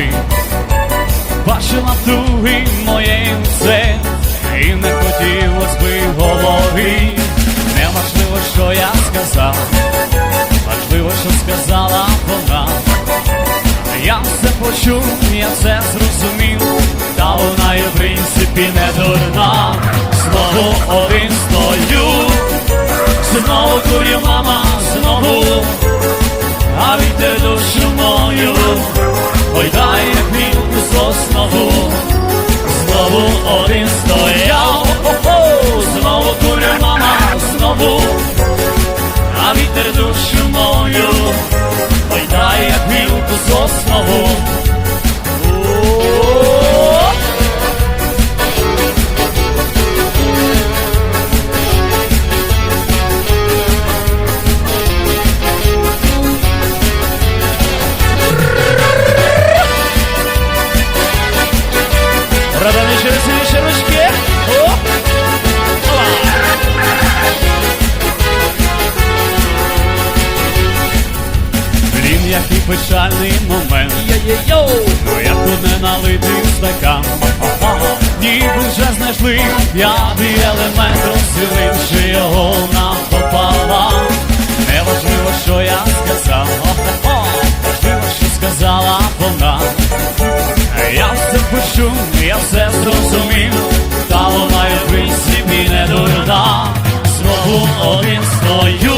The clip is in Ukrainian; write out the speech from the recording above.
болить. Бачила туги моє все, і не хотілось би голови. Неважливо, що я сказав, важливо, що сказала вона. Я все почув, я все зрозумів, та вона є в принципі не дурна. Знову один стою, знову курю мама, знову, а вітер душу мою, ой дай хвілку соснову, знову один стояв, О-хо-хо! знову куря мама, знову, а вітер душу мою, ой дай хвілку соснову. Який печальний момент. Йо-йо-йо! Ну як тут не налити стакан. Ніби вже знайшли п'ятий елемент, розділивши його напополам. Неважливо, що я сказав. Важливо, що сказала вона. Я все почув, я все зрозумів, та вона й в принципі не дурна. Знову один стою,